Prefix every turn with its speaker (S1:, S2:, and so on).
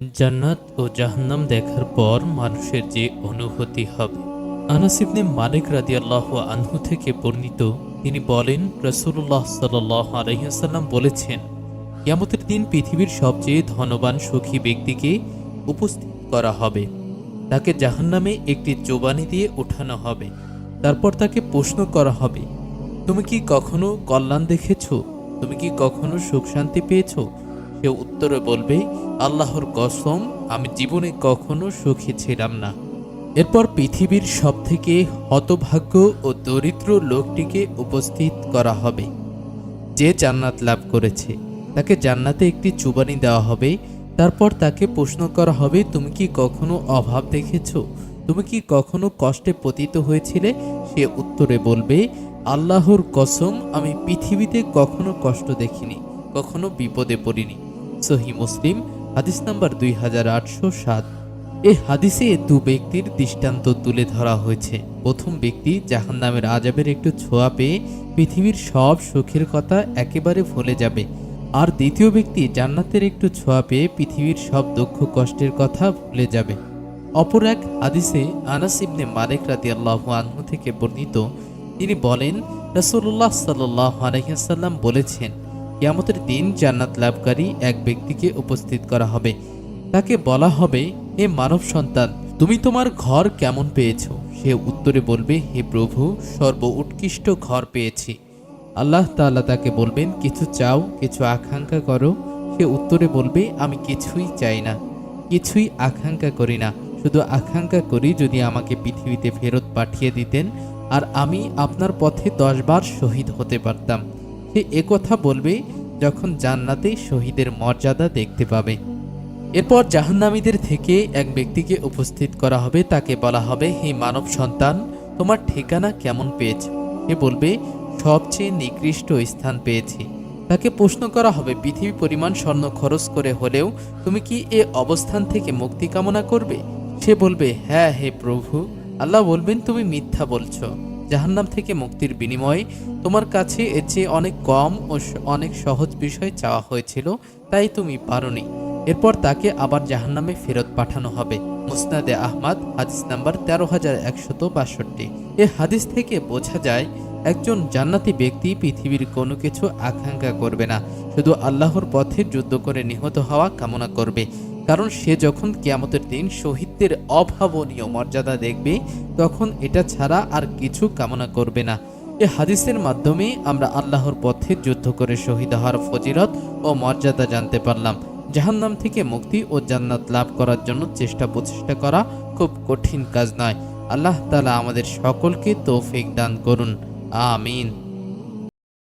S1: জান্নাত ও জাহান্নাম দেখার পর মানুষের যে অনুভূতি হবে। আনাস ইবনে মালিক রাদিয়াল্লাহ আনহু থেকে বর্ণিত, তিনি বলেন রসুল্লাহ সাল্লাহ আলহিহাল্লাম বলেছেন, কিয়ামতের দিন পৃথিবীর সবচেয়ে ধনবান সুখী ব্যক্তিকে উপস্থিত করা হবে। তাকে জাহান্নামে একটি জোবানি দিয়ে ওঠানো হবে। তারপর তাকে প্রশ্ন করা হবে, তুমি কি কখনো কল্যাণ দেখেছ? তুমি কি কখনো সুখ শান্তি পেয়েছ? সে উত্তরে বলবে, আল্লাহর কসম, আমি জীবনে কখনো সুখী ছিলাম না। এরপর পৃথিবীর সবথেকে হতভাগ্য ও দরিদ্র লোকটিকে উপস্থিত করা হবে। যে জান্নাত লাভ করেছে, তাকে জান্নাতে একটি চুবানি দেওয়া হবে। তারপর তাকে প্রশ্ন করা হবে, তুমি কি কখনো অভাব দেখেছ? তুমি কি কখনো কষ্টে পতিত হয়েছিলে? সে উত্তরে বলবে, আল্লাহর কসম, আমি পৃথিবীতে কখনো কষ্ট দেখিনি, কখনো বিপদে পড়িনি। সহি মুসলিম, হাদিস নাম্বার দুই হাজার আটশো সাত। এই হাদিসে দু ব্যক্তির দৃষ্টান্ত তুলে ধরা হয়েছে। প্রথম ব্যক্তি জাহান নামের আজাবের একটু ছোঁয়া পেয়ে পৃথিবীর সব সুখের কথা একেবারে ভুলে যাবে। আর দ্বিতীয় ব্যক্তি জান্নাতের একটু ছোঁয়া পেয়ে পৃথিবীর সব দুঃখ কষ্টের কথা ভুলে যাবে। অপর এক হাদিসে আনাস ইবনে মালিক রাদিয়াল্লাহু আনহু থেকে বর্ণিত, তিনি বলেন, রাসূলুল্লাহ সাল্লাল্লাহু আলাইহি সাল্লাম বলেছেন কিয়ামতের দিন জান্নাত লাভকারী এক ব্যক্তিকে উপস্থিত করা হবে। তাকে বলা হবে, হে মানব সন্তান, তুমি তোমার ঘর কেমন পেয়েছ? সে উত্তরে বলবে, হে প্রভু সর্ব উৎকৃষ্ট ঘর পেয়েছি। আল্লাহ তাআলা তাকে বলবেন, কিছু চাও, কিছু আকাঙ্ক্ষা করো? সে উত্তরে বলবে, আমি কিছুই চাই না, কিছুই আকাঙ্ক্ষা করি না। শুধু আকাঙ্ক্ষা করি যদি আমাকে পৃথিবীতে ফেরত পাঠিয়ে দিতেন, আর আমি আপনার পথে দশবার শহীদ হতে পারতাম। সে একথা বলবে যখন জান্নাতে শহীদের মর্যাদা দেখতে পাবে। এরপর জাহান্নামীদের থেকে এক ব্যক্তিকে উপস্থিত করা হবে। তাকে বলা হবে, হে মানব সন্তান, তোমার ঠিকানা কেমন পেয়েছ? সে বলবে, সবচেয়ে নিকৃষ্ট স্থান পেয়েছি। তাকে প্রশ্ন করা হবে, পৃথিবী পরিমাণ স্বর্ণ খরচ করে হলেও তুমি কি এ অবস্থান থেকে মুক্তি কামনা করবে? সে বলবে হ্যাঁ হে প্রভু, আল্লাহ বলবেন তুমি মিথ্যা বলছো। জাহান্নাম থেকে মুক্তির বিনিময়ে তোমার কাছে এর চেয়ে অনেক কম ও অনেক সহজ বিষয় চাওয়া হয়েছিল, তাই তুমি পারোনি। এরপর তাকে আবার জাহান্নামে ফেরত পাঠানো হবে। মুসনাদে আহমদ, হাদিস নাম্বার তেরো হাজার একশত বাষট্টি। এ হাদিস থেকে বোঝা যায়, একজন জান্নাতি ব্যক্তি পৃথিবীর কোনো কিছু আকাঙ্ক্ষা করবে না, শুধু আল্লাহর পথে যুদ্ধ করে নিহত হওয়া কামনা করবে। কারণ সে যখন কেয়ামতের দিন শহীদদের অভাবনীয় মর্যাদা দেখবে, তখন এটা ছাড়া আর কিছু কামনা করবে না। এ হাদিসের মাধ্যমে আমরা আল্লাহর পথে যুদ্ধ করে শহীদ হওয়ার ফজিরত ও মর্যাদা জানতে পারলাম। জাহান্নাম থেকে মুক্তি ও জান্নাত লাভ করার জন্য চেষ্টা প্রচেষ্টা করা খুব কঠিন কাজ নয়। আল্লাহ তালা আমাদের সকলকে তৌফিক দান করুন। আমিন।